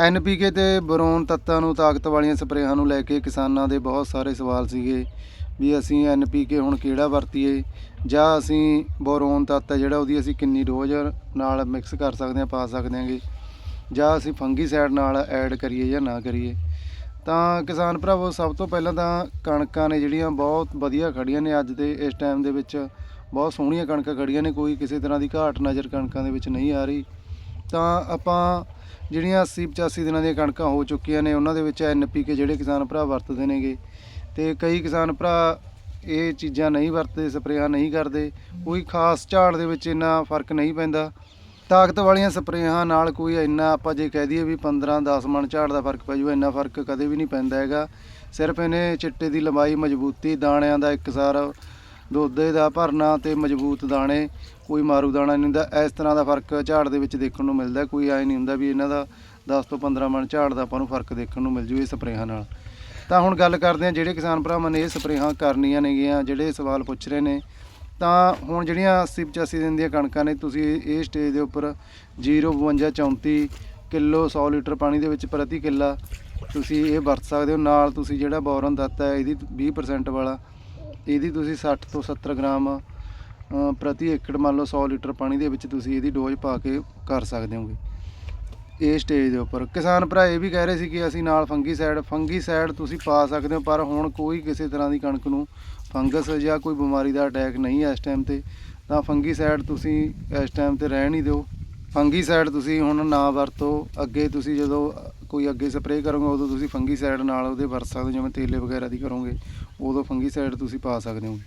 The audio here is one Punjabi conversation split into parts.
ਐਨਪੀਕੇ ਤੇ ਬੋਰੋਨ ਤੱਤਾਂ ਨੂੰ ਤਾਕਤ ਵਾਲੀਆਂ ਸਪਰੇਹਾਂ ਨੂੰ ਲੈ ਕੇ ਕਿਸਾਨਾਂ ਦੇ ਬਹੁਤ ਸਾਰੇ ਸਵਾਲ ਸੀਗੇ ਵੀ ਅਸੀਂ ਐਨਪੀਕੇ ਹੁਣ ਕਿਹੜਾ ਵਰਤੀਏ ਜਾਂ ਅਸੀਂ ਬੋਰੋਨ ਤੱਤ ਹੈ ਜਿਹੜਾ ਉਹਦੀ ਅਸੀਂ ਕਿੰਨੀ ਡੋਜ਼ ਨਾਲ ਮਿਕਸ ਕਰ ਸਕਦੇ ਹਾਂ, ਪਾ ਸਕਦੇ ਹਾਂਗੇ ਜਾਂ ਅਸੀਂ ਫੰਗੀਸਾਈਡ ਨਾਲ ਐਡ ਕਰੀਏ ਜਾਂ ਨਾ ਕਰੀਏ। ਤਾਂ ਕਿਸਾਨ ਭਰਾਵੋ, ਸਭ ਤੋਂ ਪਹਿਲਾਂ ਤਾਂ ਕਣਕਾਂ ਨੇ ਜਿਹੜੀਆਂ ਬਹੁਤ ਵਧੀਆ ਖੜੀਆਂ ਨੇ ਅੱਜ ਦੇ ਇਸ ਟਾਈਮ ਦੇ ਵਿੱਚ, ਬਹੁਤ ਸੋਹਣੀਆਂ ਕਣਕਾਂ ਖੜੀਆਂ ਨੇ, ਕੋਈ ਕਿਸੇ ਤਰ੍ਹਾਂ ਦੀ ਘਾਟ ਨਜ਼ਰ ਕਣਕਾਂ ਦੇ ਵਿੱਚ ਨਹੀਂ ਆ ਰਹੀ। ਤਾਂ ਆਪਾਂ ਜਿਹੜੀਆਂ 80 85 ਦਿਨਾਂ ਦੀਆਂ ਕਣਕਾਂ ਹੋ ਚੁੱਕੀਆਂ ਨੇ, ਉਹਨਾਂ ਦੇ ਵਿੱਚ ਐਨਪੀਕੇ ਜਿਹੜੇ ਕਿਸਾਨ ਭਰਾ ਵਰਤਦੇ ਨੇਗੇ ਤੇ ਕਈ ਕਿਸਾਨ ਭਰਾ ਇਹ ਚੀਜ਼ਾਂ ਨਹੀਂ ਵਰਤਦੇ, ਸਪਰੇਆਂ ਨਹੀਂ ਕਰਦੇ, ਕੋਈ ਖਾਸ ਝਾੜ ਦੇ ਵਿੱਚ ਇੰਨਾ ਫ਼ਰਕ ਨਹੀਂ ਪੈਂਦਾ। ਤਾਕਤ ਵਾਲੀਆਂ ਸਪਰੇਆਂ ਨਾਲ ਕੋਈ ਇੰਨਾ ਆਪਾਂ ਜੇ ਕਹਿ ਦਈਏ ਵੀ 15 10 ਮਣ ਝਾੜ ਦਾ ਫ਼ਰਕ ਪੈ ਜਾਊ, ਇੰਨਾ ਫ਼ਰਕ ਕਦੇ ਵੀ ਨਹੀਂ ਪੈਂਦਾ ਹੈਗਾ। ਸਿਰਫ ਇਹਨੇ ਚਿੱਟੇ ਦੀ ਲੰਬਾਈ, ਮਜ਼ਬੂਤੀ, ਦਾਣਿਆਂ ਦਾ ਇੱਕਸਾਰ ਦੋਦੇ ਦਾ ਭਰਨਾ ਤੇ ਮਜ਼ਬੂਤ ਦਾਣੇ, ਕੋਈ ਮਾਰੂ ਦਾਣਾ ਨਹੀਂ ਹੁੰਦਾ। ਇਸ ਤਰ੍ਹਾਂ ਦਾ ਫ਼ਰਕ ਝਾੜ ਦੇ ਵਿੱਚ ਦੇਖਣ ਨੂੰ ਮਿਲਦਾ। ਕੋਈ ਐ ਨਹੀਂ ਹੁੰਦਾ ਵੀ ਇਹਨਾਂ ਦਾ 10 ਤੋਂ 15 ਮਣ ਝਾੜ ਦਾ ਆਪਾਂ ਨੂੰ ਫ਼ਰਕ ਦੇਖਣ ਨੂੰ ਮਿਲ ਜੂ ਇਹ ਸਪਰੇਹਾਂ ਨਾਲ। ਤਾਂ ਹੁਣ ਗੱਲ ਕਰਦੇ ਹਾਂ ਜਿਹੜੇ ਕਿਸਾਨ ਭਰਾਵਾਂ ਨੇ ਇਹ ਸਪਰੇਹਾਂ ਕਰਨੀਆਂ ਨੇਗੀਆਂ, ਜਿਹੜੇ ਸਵਾਲ ਪੁੱਛ ਰਹੇ ਨੇ। ਤਾਂ ਹੁਣ ਜਿਹੜੀਆਂ 80 85 ਦਿਨ ਦੀਆਂ ਕਣਕਾਂ ਨੇ, ਤੁਸੀਂ ਇਹ ਸਟੇਜ ਦੇ ਉੱਪਰ 052 34 ਕਿਲੋ 100 ਲੀਟਰ ਪਾਣੀ ਦੇ ਵਿੱਚ ਪ੍ਰਤੀ ਕਿੱਲਾ ਤੁਸੀਂ ਇਹ ਵਰਤ ਸਕਦੇ ਹੋ। ਨਾਲ ਤੁਸੀਂ ਜਿਹੜਾ ਬੋਰਨ ਦਿੱਤਾ ਇਹਦੀ 20% ਵਾਲਾ ਇਹਦੀ ਤੁਸੀਂ 60 ਤੋਂ 70 ਗ੍ਰਾਮ ਪ੍ਰਤੀ ਏਕੜ ਮੰਨ ਲਓ 100 ਲੀਟਰ ਪਾਣੀ ਦੇ ਵਿੱਚ ਤੁਸੀਂ ਇਹਦੀ ਡੋਜ਼ ਪਾ ਕੇ ਕਰ ਸਕਦੇ ਹੋਗੇ। ਇਹ ਸਟੇਜ ਦੇ ਉੱਪਰ। ਕਿਸਾਨ ਭਰਾ ਇਹ ਵੀ ਕਹਿ ਰਹੇ ਸੀ ਕਿ ਅਸੀਂ ਨਾਲ ਫੰਗੀਸਾਈਡ ਫੰਗੀਸਾਈਡ ਤੁਸੀਂ ਪਾ ਸਕਦੇ ਹੋ, ਪਰ ਹੁਣ ਕੋਈ ਕਿਸੇ ਤਰ੍ਹਾਂ ਦੀ ਕਣਕ ਨੂੰ ਫੰਗਸ ਜਾਂ ਕੋਈ ਬਿਮਾਰੀ ਦਾ ਅਟੈਕ ਨਹੀਂ ਹੈ ਇਸ ਟਾਈਮ ਤੇ। ਤਾਂ ਫੰਗੀਸਾਈਡ ਤੁਸੀਂ ਇਸ ਟਾਈਮ ਤੇ ਰਹਿਣ ਹੀ ਦਿਓ। ਫੰਗੀਸਾਈਡ ਤੁਸੀਂ ਹੁਣ ਨਾ ਵਰਤੋ, ਅੱਗੇ ਤੁਸੀਂ ਜਦੋਂ ਕੋਈ ਅੱਗੇ ਸਪਰੇਅ ਕਰੋਗੇ, ਉਦੋਂ ਤੁਸੀਂ ਫੰਗੀਸਾਈਡ ਨਾਲ ਉਹਦੇ ਵਰਤ ਸਕਦੇ ਹੋ, ਜਿਵੇਂ ਤੇਲੇ ਵਗੈਰਾ ਦੀ ਕਰੋਗੇ, ਉਦੋਂ ਫੰਗੀਸਾਈਡ ਤੁਸੀਂ ਪਾ ਸਕਦੇ ਹੋ।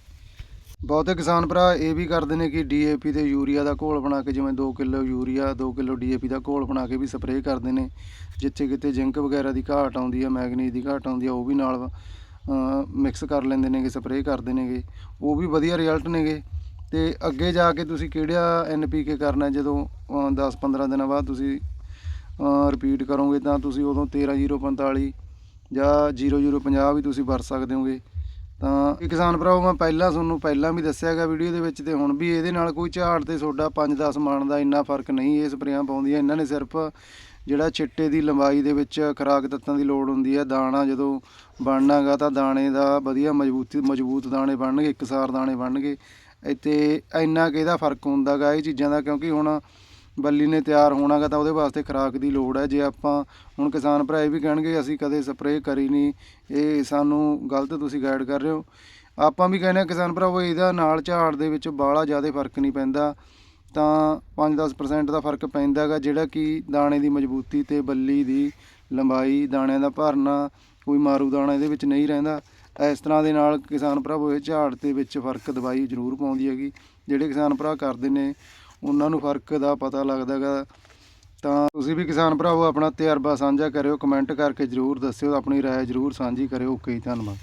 ਬਹੁਤੇ ਕਿਸਾਨ ਭਰਾ ਇਹ ਵੀ ਕਰਦੇ ਨੇ ਕਿ ਡੀਏਪੀ ਤੇ ਯੂਰੀਆ ਦਾ ਘੋਲ ਬਣਾ ਕੇ, ਜਿਵੇਂ 2 ਕਿਲੋ ਯੂਰੀਆ 2 ਕਿਲੋ ਡੀਏਪੀ ਦਾ ਘੋਲ ਬਣਾ ਕੇ ਵੀ ਸਪਰੇਅ ਕਰਦੇ ਨੇ। ਜਿੱਥੇ ਕਿਤੇ ਜ਼ਿੰਕ ਵਗੈਰਾ ਦੀ ਘਾਟ ਆਉਂਦੀ ਹੈ ਮੈਗਨੀਜ਼ ਦੀ ਘਾਟ ਆਉਂਦੀ ਹੈ ਉਹ ਵੀ ਨਾਲ ਮਿਕਸ ਕਰ ਲੈਂਦੇ ਨੇਗੇ ਸਪਰੇਅ ਕਰਦੇ ਨੇਗੇ। ਉਹ ਵੀ ਵਧੀਆ ਰਿਜ਼ਲਟ ਨੇਗੇ। ਤੇ ਅੱਗੇ ਜਾ ਕੇ ਤੁਸੀਂ ਕਿਹੜਾ ਐਨਪੀਕੇ ਕਰਨਾ ਜਦੋਂ 10-15 ਦਿਨਾਂ ਬਾਅਦ ਤੁਸੀਂ ਰਿਪੀਟ ਕਰੋਗੇ ਤਾਂ ਤੁਸੀਂ ਉਦੋਂ 13045 ਜਾਂ 0050 ਵੀ ਤੁਸੀਂ ਵਰਤ ਸਕਦੇ ਹੋਗੇ। ਤਾਂ ਇਹ ਕਿਸਾਨ ਭਰਾਓ ਮੈਂ ਪਹਿਲਾਂ ਤੁਹਾਨੂੰ ਪਹਿਲਾਂ ਵੀ ਦੱਸਿਆਗਾ ਵੀਡੀਓ ਦੇ ਵਿੱਚ ਤੇ ਹੁਣ ਵੀ ਇਹਦੇ ਨਾਲ ਕੋਈ ਝਾੜ ਤੇ ਸੋਡਾ 5-10 ਮਣ ਦਾ ਇੰਨਾ ਫ਼ਰਕ ਨਹੀਂ, ਇਹ ਸਪਰੇਆਂ ਪਾਉਂਦੀਆਂ। ਇਹਨਾਂ ਨੇ ਸਿਰਫ ਜਿਹੜਾ ਛਿੱਟੇ ਦੀ ਲੰਬਾਈ ਦੇ ਵਿੱਚ ਖਰਾਕ ਤੱਤਾਂ ਦੀ ਲੋੜ ਹੁੰਦੀ ਹੈ, ਦਾਣਾ ਜਦੋਂ ਬਣਨਾਗਾ ਤਾਂ ਦਾਣੇ ਦਾ ਵਧੀਆ ਮਜ਼ਬੂਤੀ, ਮਜ਼ਬੂਤ ਦਾਣੇ ਬਣਨਗੇ ਇੱਕਸਾਰ ਦਾਣੇ ਬਣਨਗੇ। ਇੱਥੇ ਇੰਨਾ ਕਿ ਇਹਦਾ ਫ਼ਰਕ ਹੁੰਦਾਗਾ ਇਹ ਚੀਜ਼ਾਂ ਦਾ, ਕਿਉਂਕਿ ਹੁਣ ਬੱਲੀ ਨੇ ਤਿਆਰ ਹੋਣਾਗਾ ਤਾਂ ਉਹਦੇ ਵਾਸਤੇ ਖੁਰਾਕ ਦੀ ਲੋੜ ਹੈ। ਜੇ ਆਪਾਂ ਹੁਣ ਕਿਸਾਨ ਭਰਾ ਇਹ ਵੀ ਕਹਿਣਗੇ, ਅਸੀਂ ਕਦੇ ਸਪਰੇਅ ਕਰੀ ਨਹੀਂ, ਇਹ ਸਾਨੂੰ ਗਲਤ ਤੁਸੀਂ ਗਾਈਡ ਕਰ ਰਹੇ ਹੋ। ਆਪਾਂ ਵੀ ਕਹਿੰਦੇ ਹਾਂ ਕਿਸਾਨ ਭਰਾਵੋ, ਇਹਦਾ ਨਾਲ ਝਾੜ ਦੇ ਵਿੱਚ ਬਾਹਲਾ ਜ਼ਿਆਦਾ ਫ਼ਰਕ ਨਹੀਂ ਪੈਂਦਾ, ਤਾਂ 5-10% ਦਾ ਫ਼ਰਕ ਪੈਂਦਾ ਪੈਂਦਾਗਾ, ਜਿਹੜਾ ਕਿ ਦਾਣੇ ਦੀ ਮਜ਼ਬੂਤੀ ਤੇ ਬੱਲੀ ਦੀ ਲੰਬਾਈ, ਦਾਣਿਆਂ ਦਾ ਭਰਨਾ, ਕੋਈ ਮਾਰੂ ਦਾਣਾ ਇਹਦੇ ਵਿੱਚ ਨਹੀਂ ਰਹਿੰਦਾ। ਇਸ ਤਰ੍ਹਾਂ ਦੇ ਨਾਲ ਕਿਸਾਨ ਭਰਾਵੋ ਇਹ ਝਾੜ ਦੇ ਵਿੱਚ ਫ਼ਰਕ ਦਵਾਈ ਜ਼ਰੂਰ ਪਾਉਂਦੀ ਹੈਗੀ। ਜਿਹੜੇ ਕਿਸਾਨ ਭਰਾ ਕਰਦੇ ਨੇ, ਉਹਨਾਂ ਨੂੰ ਫ਼ਰਕ ਦਾ ਪਤਾ ਲੱਗਦਾਗਾ ਤਾਂ ਤੁਸੀਂ ਵੀ ਕਿਸਾਨ ਭਰਾਵੋ ਆਪਣਾ ਤਜਰਬਾ ਸਾਂਝਾ ਕਰਿਓ, ਕਮੈਂਟ ਕਰਕੇ ਜਰੂਰ ਦੱਸਿਓ, ਆਪਣੀ ਰਾਏ ਜਰੂਰ ਸਾਂਝੀ ਕਰਿਓ। ਓਕੇ ਜੀ, ਧੰਨਵਾਦ।